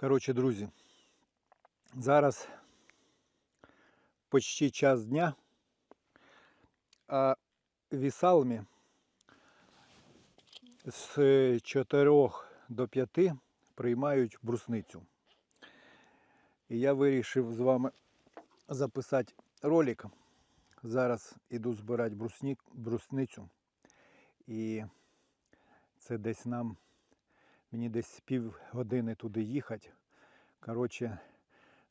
Коротше, друзі, зараз почти час дня, а вісалмі з 4 до 5 приймають брусницю. І я вирішив з вами записати ролик. Зараз іду збирати брусницю. І це десь нам, мені десь пів години туди їхати. Коротше,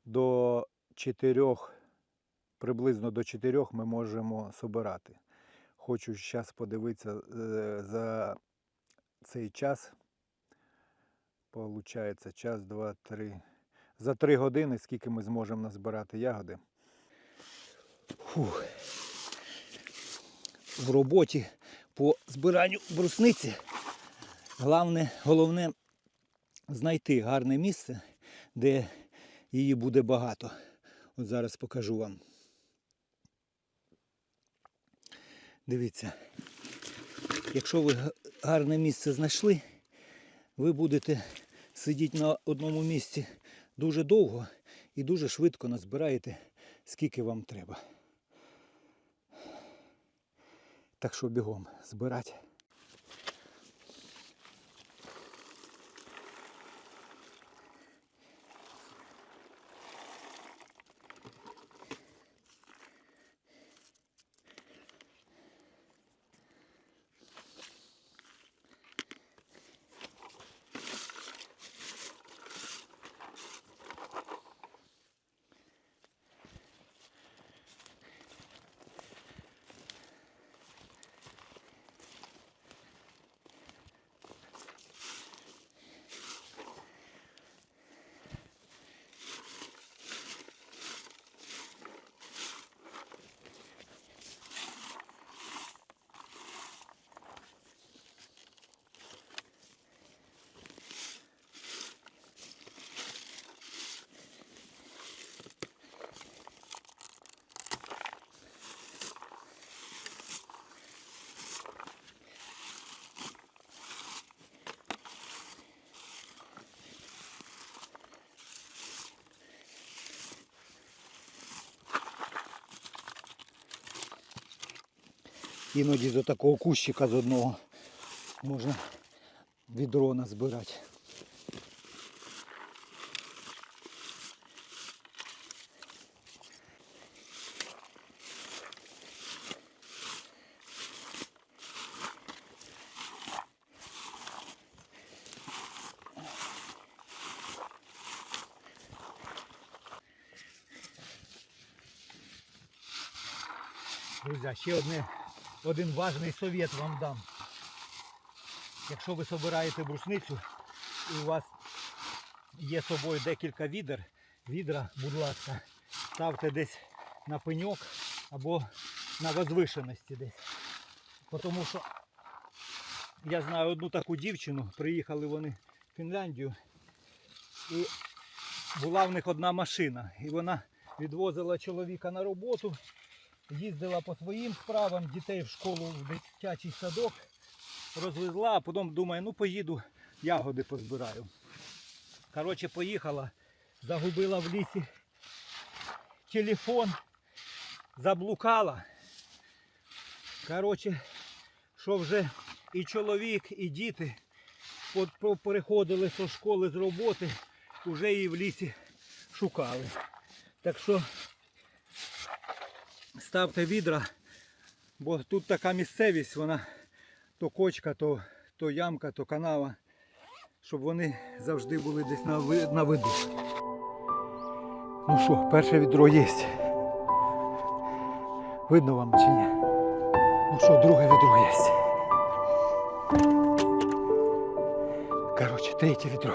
до 4, приблизно до 4 ми можемо собирати. Хочу зараз подивитися е, за цей час. Получається час, два, три. За три години, скільки ми зможемо назбирати ягоди. Фух. В роботі по збиранню брусниці головне, головне знайти гарне місце, де її буде багато. От зараз покажу вам. Дивіться, якщо ви гарне місце знайшли, ви будете сидіти на одному місці дуже довго і дуже швидко назбираєте, скільки вам треба. Так що бігом збирати. Іноді з такого кущика з одного можна відро назбирати. Друзі, ще одне, один важний совет вам дам. Якщо ви собираєте брусницю і у вас є з собою декілька відер, відра, будь ласка, ставте десь на пеньок або на возвишеності десь. Тому що я знаю одну таку дівчину, приїхали вони в Фінляндію і була в них одна машина. І вона відвозила чоловіка на роботу їздила по своїм справам, дітей в школу, в дитячий садок, розвезла, а потім думає, ну поїду, ягоди позбираю. Коротше, поїхала, загубила в лісі телефон, заблукала. Коротше, що вже і чоловік, і діти переходили зі школи з роботи, вже її в лісі шукали. Так що ставте відра, бо тут така місцевість, вона то кочка, то, то ямка, то канава, щоб вони завжди були десь на, на виду. Ну що, перше відро є. Видно вам чи ні? Ну що, друге відро є. Коротше, третє відро.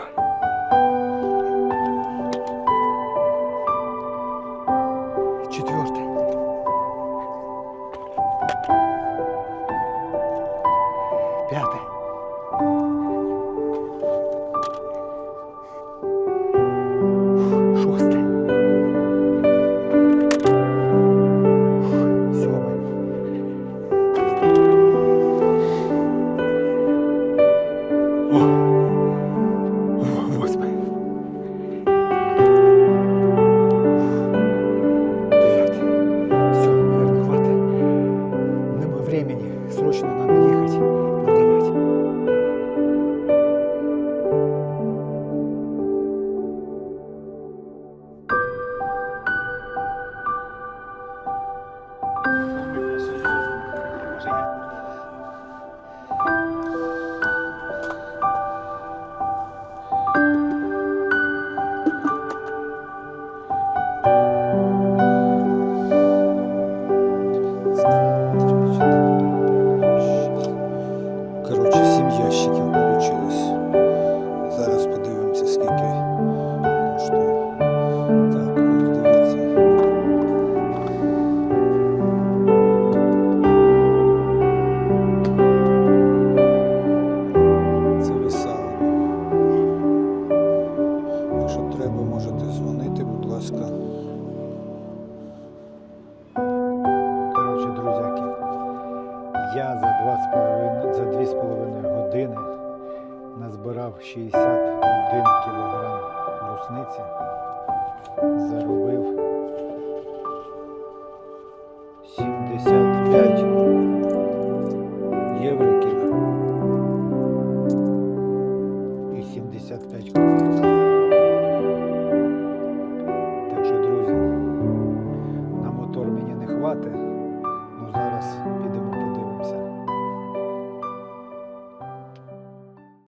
Я за два з половиною, за дві з половиною години назбирав 61 кілограм брусниці, заробив